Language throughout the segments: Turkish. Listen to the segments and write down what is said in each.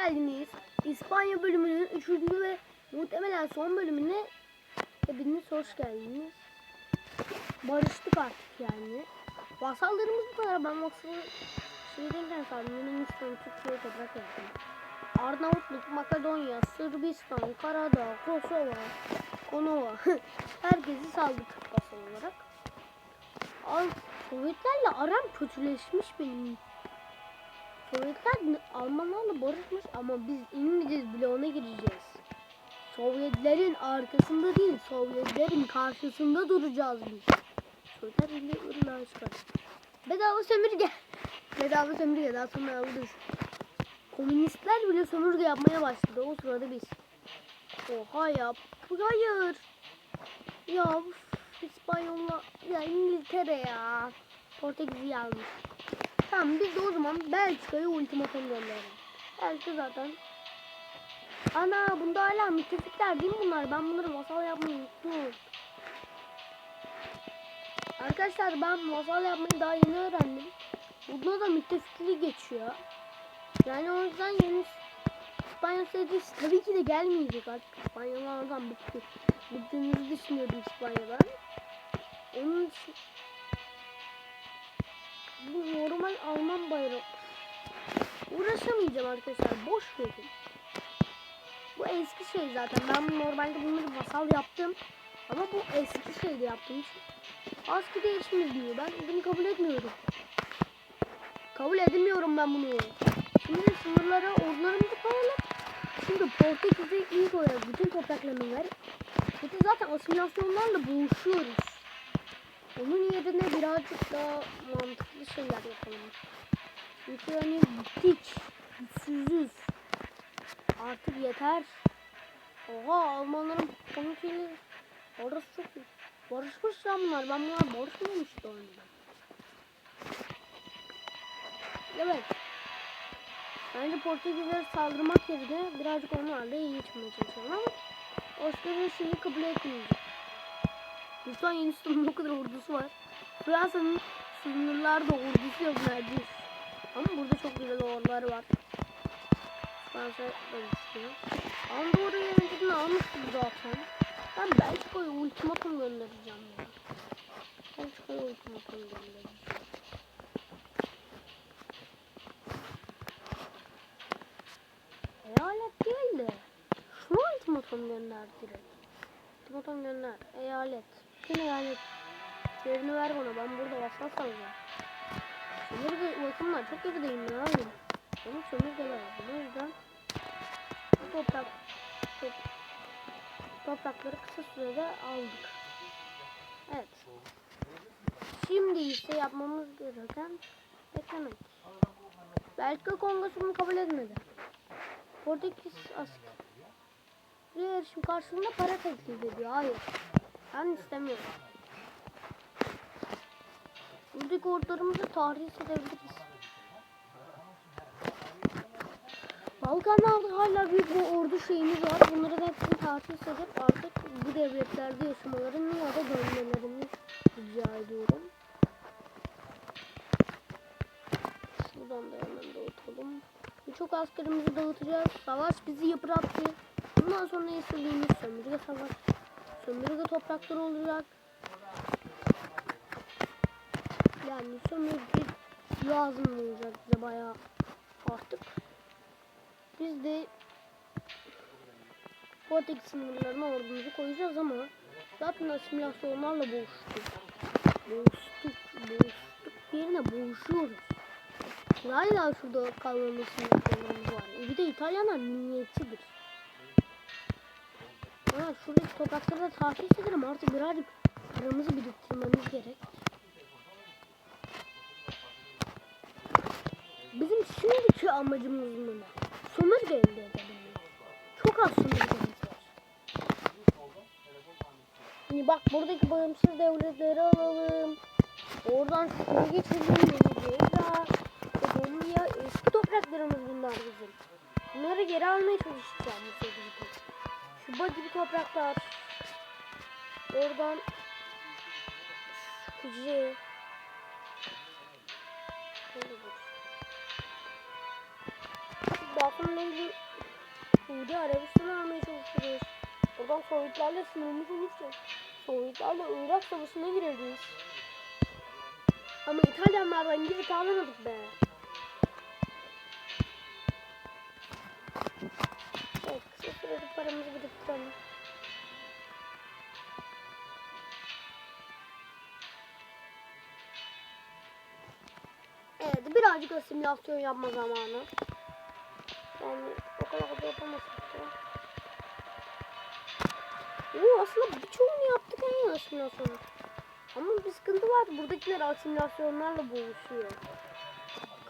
geldiniz. İspanya bölümünün 3. ve muhtemelen son bölümüne hepiniz hoş geldiniz. Barıştık artık yani. Vasallarımız bu kadar. Ben vasalı şeyden sandım. Yunanistan, Türkiye toprak yaptım. Arnavutluk, Makedonya, Sırbistan, Karadağ, Kosova, Konova. Herkesi saldık vasal olarak. Al, Sovyetlerle aram kötüleşmiş benim. Sovyetler Almanlarla barışmış ama biz İngiliz bloğuna gireceğiz. Sovyetlerin arkasında değil, Sovyetlerin karşısında duracağız biz. Sovyetler Birliği ırmağı çıkar. Bedava sömürge. Bedava sömürge daha sonra alırız. Komünistler bile sömürge yapmaya başladı. O sırada biz. Oha ya. Hayır. Ya İspanyollar ya İngiltere ya. Portekiz'i almış. Tamam biz de o zaman Belçika'ya ultimatum gönderelim. Belçika zaten. Ana bunda hala müttefikler değil mi bunlar? Ben bunları vasal yapmayı unuttum. Arkadaşlar ben vasal yapmayı daha yeni öğrendim. Bunda da müttefikliği geçiyor. Yani o yüzden yeni İspanyol sevgisi tabii ki de gelmeyecek artık. İspanyollardan bitti. Bittiğimizi düşünüyordum İspanya'dan. Onun için bu normal Alman bayrağı. Uğraşamayacağım arkadaşlar. Boş verin. Bu eski şey zaten. Ben normalde bunları vasal yaptım. Ama bu eski şeyde yaptığım için. Askı değişimiz diyor. Ben bunu kabul etmiyorum. Kabul edemiyorum ben bunu. Şimdi sınırlara ordularımızı koyalım. Şimdi Portekiz'e ilk olarak bütün topraklarını ver. De zaten asimilasyonlarla boğuşuyoruz. Onun yerine birazcık daha mantıklı şeyler yapalım. Çünkü hani bittik. Güçsüzüz. Artık yeter. Oha Almanların konusuyla orası çok iyi. Barışmış ya bunlar. Ben bunlar barışmamıştı önceden. Evet. Bence Portekizlere saldırmak yerine birazcık onlarla iyi geçmeye çalışalım ama Oscar'ın şeyi kabul etmeyecek. Lütfen Yunanistan'ın o kadar ordusu var. Fransa'nın sınırlarda ordusu yok neredeyse. Ama burada çok güzel ordular var. Fransa da istiyor. Andorra'yı önceden almıştım zaten. Ben Belçika'ya ultimatum göndereceğim ya. Belçika'ya ultimatum göndereceğim. Eyalet değil de şunu ultimatum gönder direkt. Ultimatum gönder. Eyalet. Bütün eyalet. Yerini ver bana. Ben burada vasal salacağım. Sömürge bakımlar çok gerideyim ya abi. Benim sömürge lazım. O yüzden bu toprak top, toprakları kısa sürede aldık. Evet. Şimdi ise yapmamız gereken beklemek. Kongosu bunu kabul etmedi. Portekiz asker erişim karşılığında para teklif ediyor. Hayır. Ben istemiyorum. Buradaki ordularımızı tahris edebiliriz. Balkanlarda hala büyük bir ordu şeyimiz var. Bunların hepsini tahsis edip artık bu devletlerde yaşamalarını ya da dönmelerini rica ediyorum. Şuradan da hemen dağıtalım. Birçok askerimizi dağıtacağız. Savaş bizi yıprattı. Bundan sonra istediğimiz sömürge savaş. Sömürge toprakları olacak. Yani sömürge lazım olacak bize bayağı artık. Biz de Portekiz sınırlarına ordumuzu koyacağız ama zaten asimilasyonlarla boğuştuk. Boğuştuk, boğuştuk yerine boğuşuyoruz. Hala şurada kalmamız var. E bir de İtalyanlar niyetçidir. Ha şuradaki toprakları da tahsis edelim artık birazcık paramızı biriktirmemiz gerek. Bizim şimdiki amacımız ne? Sömürge elde edebilmek. Çok az sömürgemiz var. Şimdi bak buradaki bağımsız devletleri alalım. Oradan şunu geçelim. Venezuela. Kolombiya. Eski topraklarımız bunlar bizim. Bunları geri almaya çalışacağım bu Küba gibi topraklar. Oradan Kuzey. Osmanlı'yla ilgili Suudi Arabistan'ı almaya çalışıyoruz. Oradan Sovyetlerle sınırımız olursa Sovyetlerle Irak Savaşı'na gireriz. Ama İtalyanlardan girip alamadık be. Paramızı biriktirelim. Evet, birazcık asimilasyon yapma zamanı. Yani o kadar da yapamasak da. Oo, aslında birçoğunu yaptık en asimilasyonu. Ama bir sıkıntı var. Buradakiler asimilasyonlarla boğuşuyor.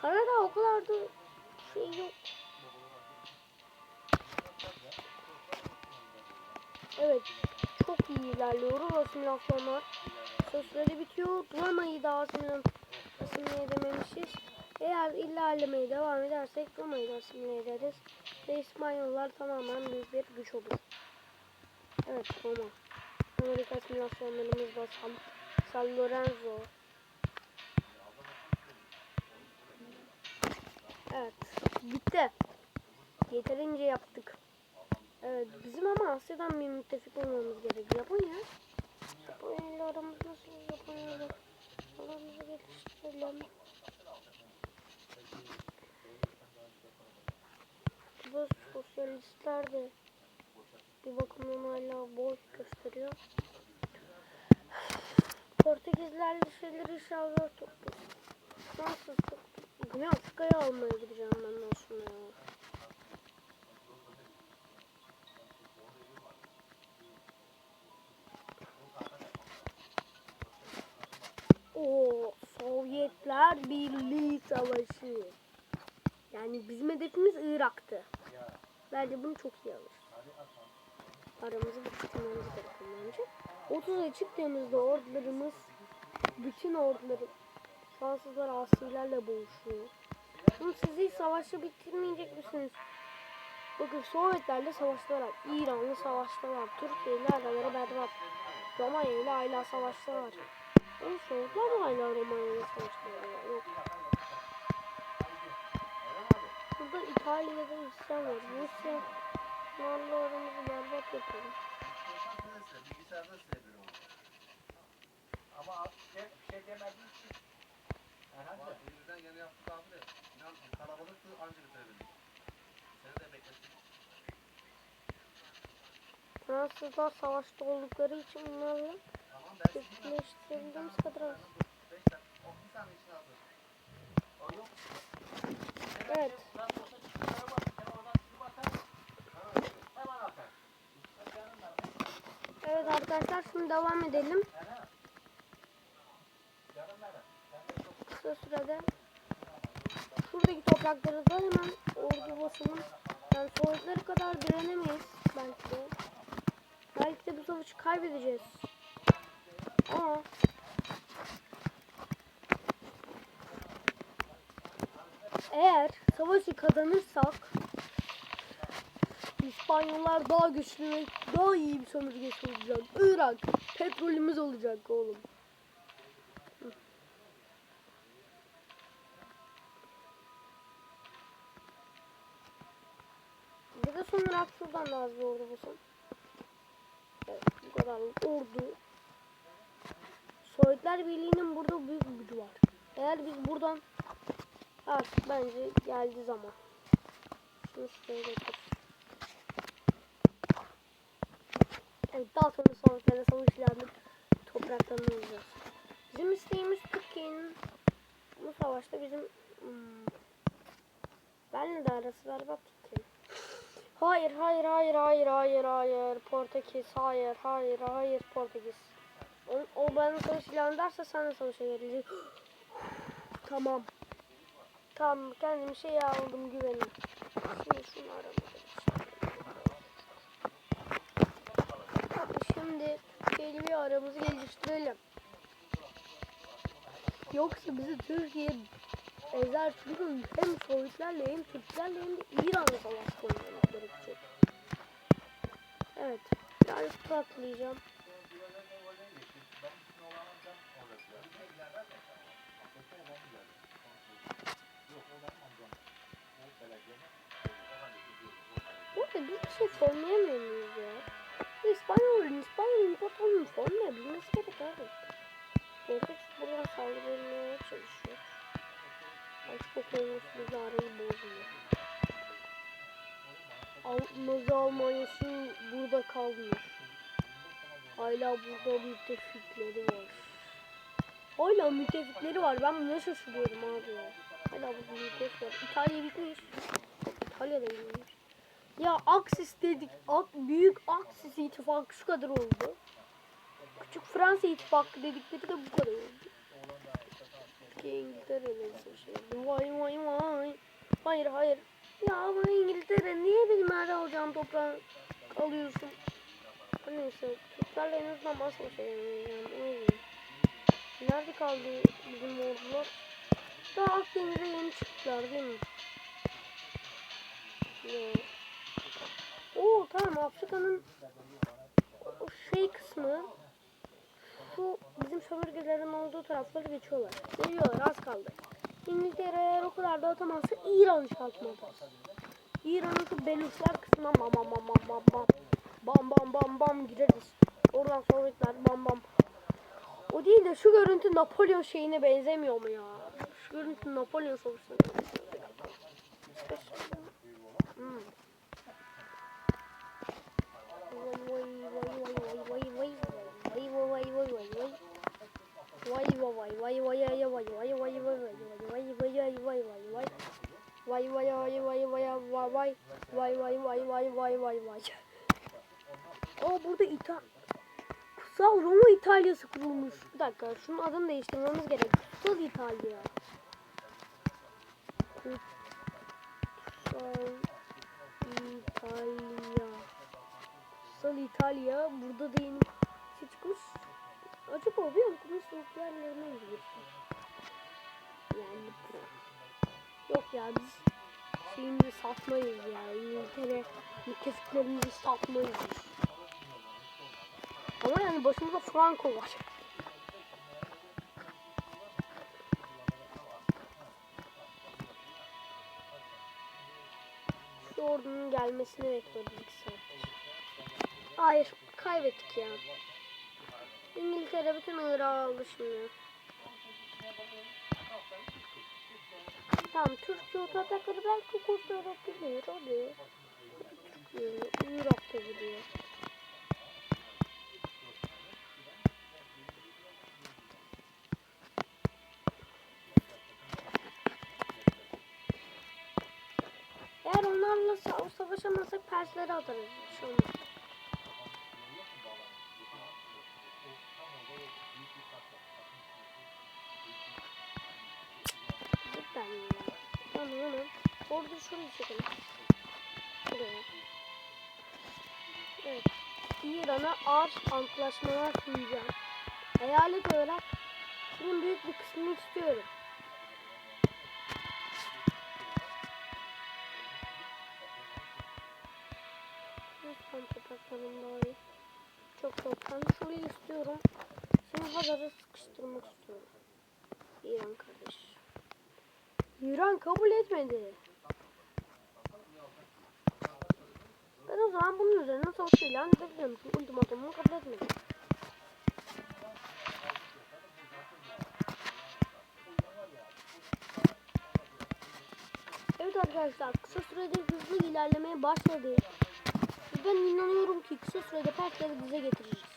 Karadağ o kadar da şey yok. Evet. Çok iyi ilerliyoruz asimilasyonlar. Sözleri bitiyor. Roma'yı da asimile, asimile edememişiz. Eğer ilerlemeye devam edersek Roma'yı da asimile ederiz. Ve İspanyollar tamamen büyük bir güç olur. Evet Roma. Amerika asimilasyonlarımız da San, San Lorenzo. Evet. Bitti. Yeterince yaptık. Evet bizim ama Asya'dan bir müttefik olmamız gerekiyor. Japonya. Japonya ile aramız nasıl Japonya ile aramızı geliştirelim. Bu sosyalistler de bir bakımdan hala boş gösteriyor. Portekizlerle şeyleri inşallah topluyor. Nasıl Güney Afrika'ya almaya gideceğim ben aslında ya. O Sovyetler Birliği Savaşı. Yani bizim hedefimiz Irak'tı. Bence bunu çok iyi alır. Paramızı bitirmemiz gerekiyor bence. 30'a çıktığımızda ordularımız bütün orduları Fransızlar asilerle boğuşuyor. Ama siz hiç savaşı bitirmeyecek misiniz? Bakın Sovyetlerle savaştılar. İran'la savaştılar. Türkiye ile araları berbat. Romanya ile hala savaştılar. Ama Sovyetler de hala Romanya ile savaştılar. ya. Yok. Burada İtalya'da isyan var. Rusya aramızı berbat yapalım. Bilgisayarda silebilirim onu. Ama şey, bir şey demediği için. Herhalde. Bu yüzden yeni yaptık abi de. İnan kalabalıktı anca bitirebildik. Seni de beklettik. Fransızlar savaşta oldukları için bunlarla Türkleştirebildiğimiz kadar az. 5 dakika, 10 saniye için hazır. O yok. Evet. Evet arkadaşlar şimdi devam edelim. Kısa sürede şuradaki toprakları da hemen ordu basının yani Sovyetleri kadar direnemeyiz belki de. Belki de bu savaşı kaybedeceğiz. Ama eğer savaşı kazanırsak İspanyollar daha güçlü ve daha iyi bir sömürgesi olacak. Irak petrolümüz olacak oğlum. Bir de son olarak şuradan da az bir ordu bulsam. Evet bu kadar ordu. Sovyetler Birliği'nin burada büyük bir gücü var. Eğer biz buradan artık bence geldi zaman. Şunu şuraya götür. Evet, daha sonra savaşlarda savaş ilanı topraklarını alacağız. Bizim isteğimiz Türkiye'nin bu savaşta bizim hmm, benle de arası berbat ki. Hayır, hayır, hayır, hayır, hayır, hayır. Portekiz, hayır, hayır, hayır, Portekiz. O, o bana savaş ilan ederse sen de savaşa gelecek. tamam. Tamam, kendimi şey aldım güvenim. Şimdi şunu aramaya Şimdi şöyle bir aramızı geliştirelim. Yoksa bizi Türkiye ezer çünkü hem Sovyetlerle hem Türklerle hem de İran'la savaş koymamız gerekecek. Evet. Birazcık tur biz bir şey formlayamıyor muyuz ya? İspanyol, İspanyol İmparatorluğu'nun formlayabilmesi gerek abi. Vortex buradan saldırmaya çalışıyor. Açık okyanuslu arayı bozmuyor. Al- Nazi Almanya'sı burada kalmıyor. Hala burada müttefikleri var. Hala müttefikleri var. Ben buna şaşırıyorum abi ya. Hala burada müttefik var. İtalya bitmiş. İtalya da bitmiş. Ya Aksis dedik. Ak, büyük Aksis ittifakı şu kadar oldu. Küçük Fransa ittifakı dedikleri de bu kadar oldu. Türkiye İngiltere'yle şey. Vay vay vay. Hayır hayır. Ya bu İngiltere niye benim her alacağım toprağı alıyorsun? Neyse Türklerle en azından baş başa yani. Nerede kaldı bizim ordular? Daha Akdeniz'e yeni çıktılar değil mi? Oo tamam Afrika'nın şey kısmı şu bizim sömürgelerin olduğu tarafları geçiyorlar. Geliyorlar az kaldı. İngiltere eğer o kadar da atamazsa İran atar. İran'ın şu Beluslar kısmına bam bam bam bam bam bam bam bam bam gireriz. Oradan Sovyetler bam bam. O değil de şu görüntü Napolyon şeyine benzemiyor mu ya? Şu görüntü Napolyon savaşına benzemiyor. Hmm. Vay vay vay vay vay vay vay. Aa burada ita Kutsal Roma İtalyası kurulmuş. Bir dakika şunun adını değiştirmemiz gerek. Kutsal İtalya. Kutsal İtalya. Kutsal İtalya. Burada da yeni şey çıkmış. Acaba bir okumuş nükleerlerine mi girsin? Yani Yok ya biz şeyimizi satmayız ya. İngiltere müttefiklerimizi satmayız Ama yani başımızda Franco var. Şu ordunun gelmesini bekliyoruz iki. Hayır, kaybettik ya. İngiltere bütün Irak'ı aldı şimdi. Tamam, Türkiye ototakları belki kurtarabilir. Hadi. Türkiye, Irak'ta gidiyor. Onlarla sa- savaşamazsak Persleri atarız. Şu an. Cidden ya. Tamam hemen. Orada şuraya çekelim. Buraya. Evet. İran'a ağır antlaşmalar sunacağım. Eyalet olarak bunun büyük bir kısmını istiyorum. Ben şurayı istiyorum. Seni Hazar'a sıkıştırmak istiyorum. İran kardeş. İran kabul etmedi. Ben o zaman bunun üzerine savaş ilan edebilirim. Çünkü ultimatomumu kabul etmedi. Evet arkadaşlar kısa sürede hızlı ilerlemeye başladı. Ben inanıyorum ki kısa sürede Persleri bize getireceğiz.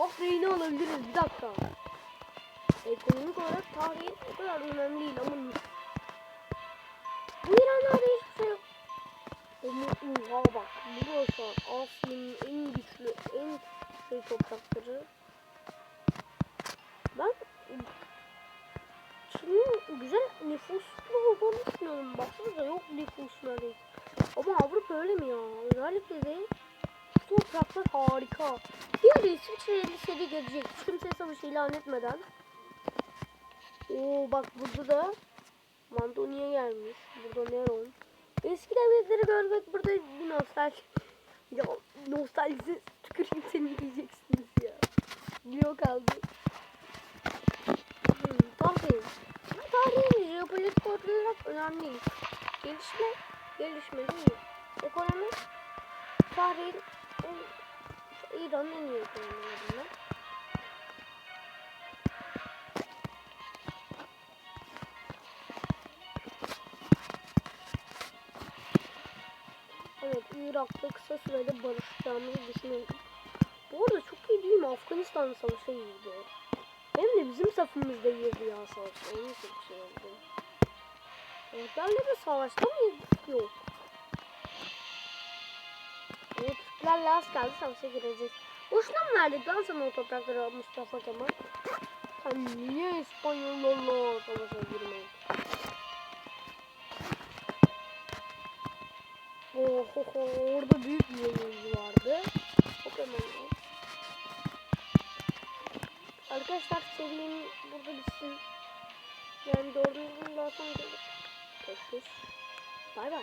Tahri'ni alabiliriz. Bir dakika. Ekonomik olarak tarihi o kadar önemli değil ama bu İranlarda hiçbir şey yok. Oha bak burası Asya'nın en güçlü en şey toprakları. Ben Çin'in güzel nüfuslu olduğunu düşünüyorum. Baksanıza yok nüfus neredeyse. Ama Avrupa öyle mi ya? Özellikle de topraklar harika. Bir ara İsviçre'li seri gelecek. Hiç kimse savaşı ilan etmeden. Oo bak burada da Mandonia gelmiş. Burada Neron. Eski devletleri görmek burada bir nostalji. Ya nostalji tüküreyim seni diyeceksiniz ya. Yok kaldı. Hmm, tarih. Ama tarihin jeopolitik olarak önemli. Gelişme, gelişme değil mi? Ekonomi, tarihin en, İran'ın en iyi ekonomilerinden. Evet, Irak'ta kısa sürede barışacağımızı düşünüyorum. Bu arada çok iyi değil mi? Afganistan savaşı girdi. Hem de bizim safımızda girdi ya savaş. Onu çok şey oldu. Türklerle de savaşta mıyız? Yok. Türklerle az kaldı savaşa gireceğiz. Boşuna mı verdik lan sana o toprakları Mustafa Kemal? Sen niye İspanyollarla savaşa girmedin? Oh, oh, orada büyük bir yenilgi vardı. Kadar. Arkadaşlar serinin burada bitsin. Yani dördüncü sonra gelir. Görüşürüz. Bay bay.